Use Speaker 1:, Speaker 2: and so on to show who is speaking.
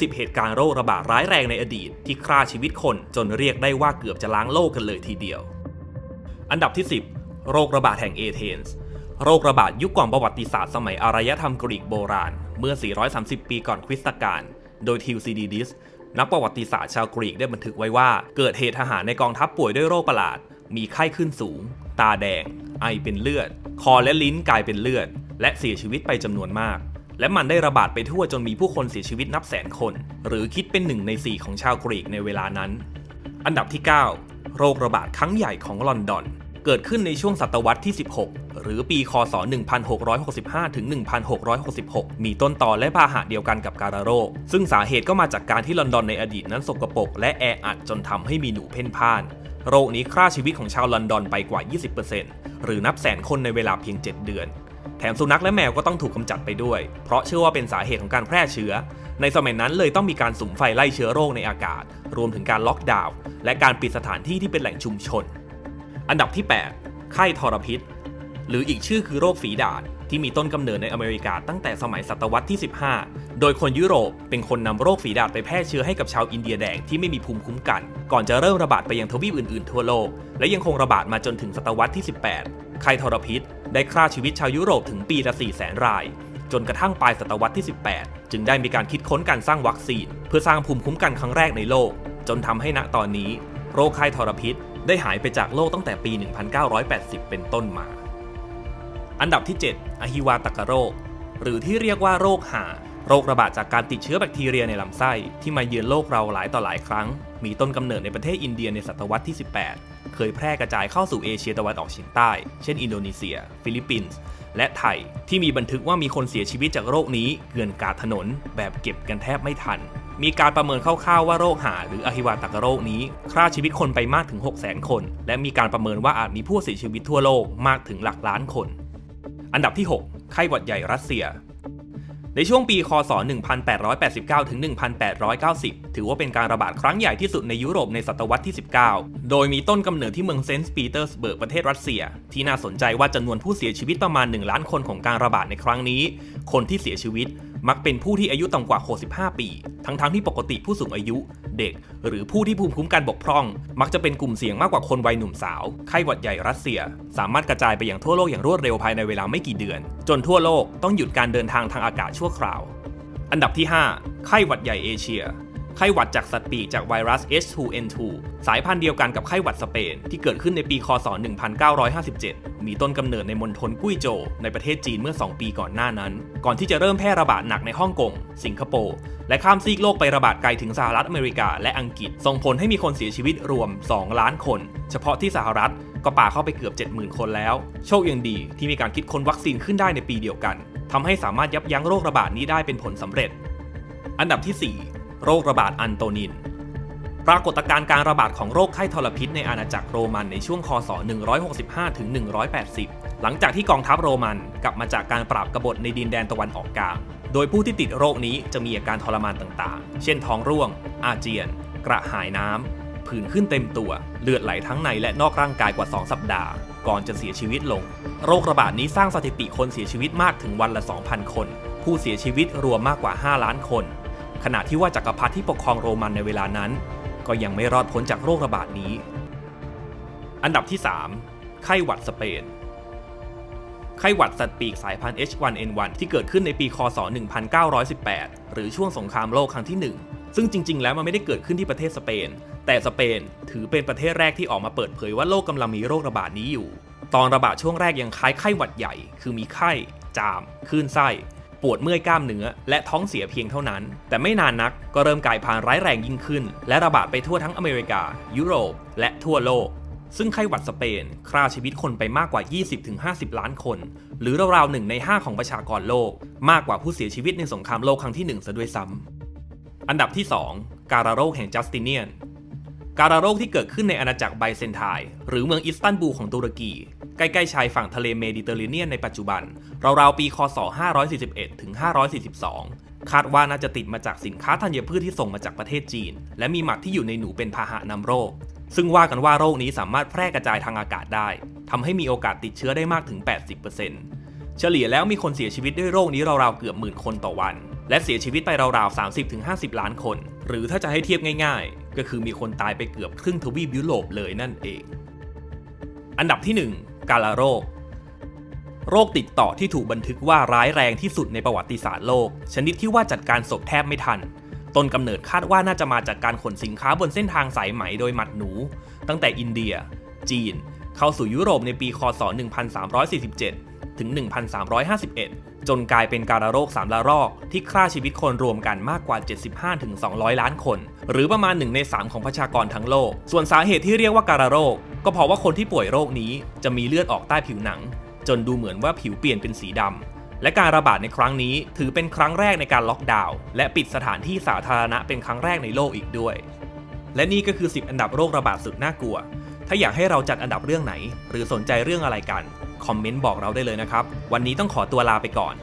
Speaker 1: 10 เหตุการณ์โรคระบาดร้ายแรงในอดีต ที่ฆ่าชีวิตคนจนเรียกได้ว่าเกือบจะล้างโลกกันเลยทีเดียว อันดับที่ 10 โรคระบาดแห่งเอเธนส์โรคระบาดยุคก่อนประวัติศาสตร์สมัยอารยธรรมกรีกโบราณ เมื่อ 430 ปีก่อนคริสตกาลโดยทิวซิดีดิสนักประวัติศาสตร์ชาวกรีกได้บันทึกไว้ว่า เกิดเหตุทหารในกองทัพป่วยด้วยโรคประหลาด มีไข้ขึ้นสูง ตาแดง ไอเป็นเลือด คอและลิ้นกลายเป็นเลือด และเสียชีวิตไปจำนวนมาก และมันได้ระบาดไปทั่วจนมีผู้คนเสียชีวิตนับแสนคน หรือคิดเป็นหนึ่งในสี่ของชาวกรีกในเวลานั้น อันดับที่ 9 โรคระบาดครั้งใหญ่ของลอนดอน เกิดขึ้นในช่วงศตวรรษที่ 16 หรือปีคศ 1665 ถึง 1666 มีต้นตอและพาหะเดียวกันกับการะโรค ซึ่งสาเหตุก็มาจากการที่ลอนดอนในอดีตนั้นสกปรกและแออัดจนทำให้มีหนูเพ่นพ่านโรคนี้ฆ่าชีวิตของชาวลอนดอนไปกว่า 20%หรือนับแสนคนในเวลาเพียง 7 เดือน แถมสุนัขและแมวก็ต้องถูกกำจัดไปด้วย เพราะเชื่อว่าเป็นสาเหตุของการแพร่เชื้อ ในสมัยนั้นเลยต้องมีการสุมไฟไล่เชื้อโรคในอากาศ รวมถึงการล็อกดาวน์และการปิดสถานที่ที่เป็นแหล่งชุมชน อันดับที่ 8 ไข้ทรพิษ หรืออีกชื่อคือโรคฝีดาษที่มีต้นกำเนิดในอเมริกาตั้งแต่สมัยศตวรรษที่ 15 โดยคนยุโรปเป็นคนนำโรคฝีดาษไปแพร่เชื้อให้กับชาวอินเดียแดงที่ไม่มีภูมิคุ้มกัน ก่อนจะเริ่มระบาดไปยังทวีปอื่นๆ ทั่วโลก และยังคงระบาดมาจนถึงศตวรรษที่ 18 ไข้ทรพิษ ได้ฆ่าชีวิตชาวยุโรปถึงปีละ4 0 0 0 0 0 ราย จนกระทั่งปลายศตวรรษที่ 18 จึงได้มีการคิดค้นการสร้างวัคซีน เพื่อสร้างภูมิคุ้มกันครั้งแรกในโลก จนทำให้ณตอนนี้ โรคไข้ทรพิษ ได้หายไปจากโลกตั้งแต่ปี 1980 เป็นต้นมา อันดับที่ 7 อหิวาตกโรค หรือที่เรียกว่าโรคหาโรคระบาดจากการติดเชื้อแบคทีเรียในลำไส้ที่มาเยือนโลกเราหลายต่อหลายครั้ง มีต้นกำเนิดในประเทศอินเดียในศตวรรษที่ 18 เคยแพร่กระจายเข้าสู่เอเชียตะวันออกเฉียงใต้ เช่นอินโดนีเซีย ฟิลิปปินส์และไทย ที่มีบันทึกว่ามีคนเสียชีวิตจากโรคนี้เกลื่อนกาดถนน แบบเก็บกันแทบไม่ทัน มีการประเมินคร่าวๆว่าโรคหาหรืออหิวาตกโรคนี้ฆ่าชีวิตคนไปมากถึง 6 0 0 0 0 คน และมีการประเมินว่าอาจมีผู้เสียชีวิตทั่วโลกมากถึงหลักล้านคน อันดับที่ 6 ไข้หวัดใหญ่รัสเซีย ในช่วงปีคศ 1889 ถึง 1890 ถือว่าเป็นการระบาดครั้งใหญ่ที่สุดในยุโรปในศตวรรษที่ 19 โดยมีต้นกำเนิดที่เมืองเซนต์ปีเตอร์สเบิร์กประเทศรัสเซีย ที่น่าสนใจว่าจำนวนผู้เสียชีวิตประมาณ 1 ล้านคนของการระบาดในครั้งนี้ คนที่เสียชีวิตมักเป็นผู้ที่อายุต่ำกว่า 65 ปี ทั้งๆทที่ปกติผู้สูงอายุ เด็ก หรือผู้ที่ภูมิคุ้มกันบกพร่อง มักจะเป็นกลุ่มเสี่ยงมากกว่าคนวัยหนุ่มสาว ไข้หวัดใหญ่รัสเซีย สามารถกระจายไปอย่างทั่วโลกอย่างรวดเร็วภายในเวลาไม่กี่เดือน จนทั่วโลกต้องหยุดการเดินทางทางอากาศชั่วคราว อันดับที่ 5 ไข้หวัดใหญ่เอเชีย ไข้หวัดจากสัตว์ปีกจากไวรัส H2N2 สายพันธุ์เดียวกันกับไข้หวัดสเปน ที่เกิดขึ้นในปีคศ 1957 มีต้นกำเนิดในมณฑลกุ้ยโจวในประเทศจีนเมื่อ 2 ปีก่อนหน้านั้น ก่อนที่จะเริ่มแพร่ระบาดหนักในฮ่องกง สิงคโปร์ และข้ามซีกโลกไประบาดไกลถึงสหรัฐอเมริกาและอังกฤษ ส่งผลให้มีคนเสียชีวิตรวม 2 ล้านคน เฉพาะที่สหรัฐก็ป่าเข้าไปเกือบ 70,000 คนแล้ว โชคยังดีที่มีการคิดค้นวัคซีนขึ้นได้ในปีเดียวกันทำให้สามารถยับยั้งโรคระบาดนี้ได้เป็นผลสำเร็จ อันดับที่ 4 โรคระบาดอันโตนิน ปรากฏการณ์การระบาดของโรคไข้ทรพิษในอาณาจักรโรมันในช่วงคศ 165-180 หลังจากที่กองทัพโรมันกลับมาจากการปราบกบฏในดินแดนตะวันออกกลาง โดยผู้ที่ติดโรคนี้จะมีอาการทรมานต่างๆ เช่นท้องร่วง อาเจียน กระหายน้ำผื่นขึ้นเต็มตัว เลือดไหลทั้งในและนอกร่างกายกว่า 2 สัปดาห์ ก่อนจะเสียชีวิตลง โรคระบาดนี้สร้างสถิติคนเสียชีวิตมากถึงวันละ 2,000 คน ผู้เสียชีวิตรวมมากกว่า 5 ล้านคน ขณะที่ว่าจักรพรรดิที่ปกครองโรมันในเวลานั้น ก็ยังไม่รอดพ้นจากโรคระบาดนี้ อันดับที่ 3 ไข้หวัดสเปน ไข้หวัดสัตว์ปีกสายพันธุ์ H1N1 ที่เกิดขึ้นในปีคศ 1918 หรือช่วงสงครามโลกครั้งที่ 1 ซึ่งจริง ๆ แล้วมันไม่ได้เกิดขึ้นที่ประเทศสเปน แต่สเปนถือเป็นประเทศแรกที่ออกมาเปิดเผยว่าโลกกำลังมีโรคระบาดนี้อยู่ ตอนระบาดช่วงแรกยังคล้ายไข้หวัดใหญ่ คือมีไข้ จาม คลื่นไส้ ปวดเมื่อยกล้ามเนื้อ และท้องเสียเพียงเท่านั้น แต่ไม่นานนักก็เริ่มกลายพันธุ์ร้ายแรงยิ่งขึ้น และระบาดไปทั่วทั้งอเมริกา ยุโรป และทั่วโลก ซึ่งไข้หวัดสเปนฆ่าชีวิตคนไปมากกว่า 20-50 ล้านคน หรือราวๆหนึ่งใน 5 ของประชากรโลก มากกว่าผู้เสียชีวิตในสงครามโลกครั้งที่1ซะด้วยซ้ำอันดับที่ 2 การาโรคแห่งจัสติเนียน การาโรคที่เกิดขึ้นในอาณาจักรไบเซนไทน์หรือเมืองอิสตันบูลของตุรกี ใกล้ๆชายฝั่งทะเลเมดิเตอร์เรเนียนในปัจจุบัน ราวๆ ปี คศ 541 ถึง 542 คาดว่าน่าจะติดมาจากสินค้าธัญพืชที่ส่งมาจากประเทศจีน และมีหมักที่อยู่ในหนูเป็นพาหะนำโรค ซึ่งว่ากันว่าโรคนี้สามารถแพร่กระจายทางอากาศได้ทำให้มีโอกาสติดเชื้อได้มากถึง 80%เฉลี่ยแล้วมีคนเสียชีวิตด้วยโรคนี้ราวๆเกือบหมื่นคนต่อวัน และเสียชีวิตไปราวๆ 30-50 ล้านคน หรือถ้าจะให้เทียบง่าย ๆ ก็คือมีคนตายไปเกือบครึ่งทวีปยุโรปเลยนั่นเอง อันดับที่ 1 กาลาโรค โรคติดต่อที่ถูกบันทึกว่าร้ายแรงที่สุดในประวัติศาสตร์โลก ชนิดที่ว่าจัดการศพแทบไม่ทัน ต้นกำเนิดคาดว่าน่าจะมาจากการขนสินค้าบนเส้นทางสายไหมโดยหมัดหนู ตั้งแต่อินเดีย จีน เข้าสู่ยุโรปในปีคศ 1347 ถึง 1351 จนกลายเป็นการระโรคสามละรอก ที่ฆ่าชีวิตคนรวมกันมากกว่า 75-200 ล้านคน หรือประมาณ 1 ใน 3 ของประชากรทั้งโลก ส่วนสาเหตุที่เรียกว่าการระโรค ก็เพราะว่าคนที่ป่วยโรคนี้จะมีเลือดออกใต้ผิวหนัง จนดูเหมือนว่าผิวเปลี่ยนเป็นสีดำและการระบาดในครั้งนี้ถือเป็นครั้งแรกในการล็อกดาวน์และปิดสถานที่สาธารณะเป็นครั้งแรกในโลกอีกด้วย และนี่ก็คือ 10 อันดับโรคระบาดสุดน่ากลัว ถ้าอยากให้เราจัดอันดับเรื่องไหน หรือสนใจเรื่องอะไรกัน คอมเมนต์บอกเราได้เลยนะครับ วันนี้ต้องขอตัวลาไปก่อน